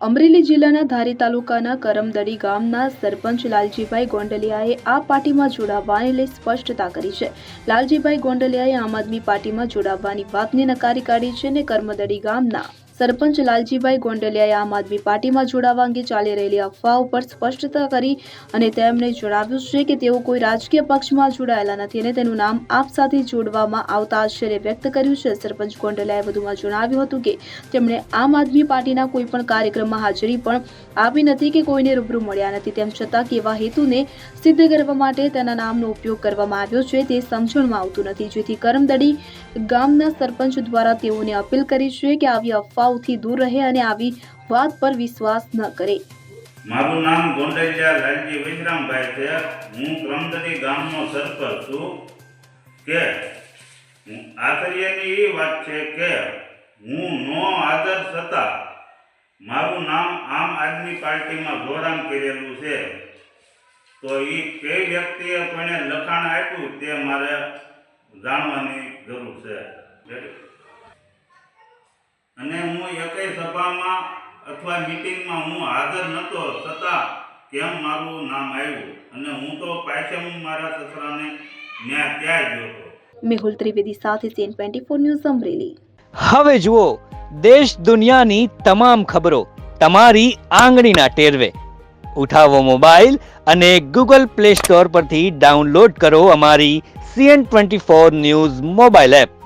અમરેલી જિલ્લાના ધારી તાલુકાના કરમદડી ગામના સરપંચ લાલજીભાઈ ગોંડલિયાએ આ પાર્ટીમાં જોડાવાને લઈ સ્પષ્ટતા કરી છે. લાલજીભાઈ ગોંડલિયાએ આમ આદમી પાર્ટીમાં જોડાવાની વાતને નકારી કાઢી છે અને કરમદડી ગામના સરપંચ લાલજીભાઈ ગોંડલિયાએ આમ આદમી પાર્ટીમાં જોડાવા અંગે ચાલી રહેલી અફવા ઉપર સ્પષ્ટતા કરી અને તેમણે જણાવ્યું છે કે તેઓ કોઈ રાજકીય પક્ષમાં જોડાયેલા નથી અને તેનું નામ આપ સાથે જોડવામાં આવતા આશ્ચર્ય વ્યક્ત કર્યું છે. સરપંચ ગોંડલિયાએ વધુમાં જણાવ્યું હતું કે તેમણે આમ આદમી પાર્ટીના કોઈ પણ કાર્યક્રમમાં હાજરી પણ આપી નથી કે કોઈને રૂબરૂ મળ્યા નથી. તેમ છતાં કેવા હેતુને સિદ્ધ કરવા માટે તેના નામનો ઉપયોગ કરવામાં આવ્યો છે તે સમજણમાં આવતું નથી. જેથી કરમદડી ગામના સરપંચ દ્વારા તેઓને અપીલ કરી છે કે આવી અફવાઓથી દૂર રહે અને આવી વાત પર વિશ્વાસ ન કરે. મારું નામ ગોંડલિયા લાલજી વિશ્રામભાઈ છે. હું ક્રમદરી ગામનો સરપંચ છું. કે આશ્ચર્યની એ વાત છે કે હું નો આદર છતાં મારું નામ આમ આદમી પાર્ટીમાં જોડાણ કરેલું છે. તો એ કઈ વ્યક્તિએ કોઈને લખાણ આપ્યું તે મારે જાણવાની જરૂર છે. અને હું સભામાં અથવા મિટિંગમાં હું હાજર નહોતો છતાં કેમ મારું નામ આવ્યું અને હું તો પાછળ મારા સસરાને ન્યા ત્યાં ગયો હતો. મેહુલ ત્રિવેદી સાથે CN twenty four news Amreli. હવે જુઓ દેશ દુનિયાની તમામ ખબરો તમારી આંગળીના ટેરવે. ઉઠાવો મોબાઈલ અને ગૂગલ પ્લે સ્ટોર પરથી ડાઉનલોડ કરો અમારી CN twenty four news mobile app.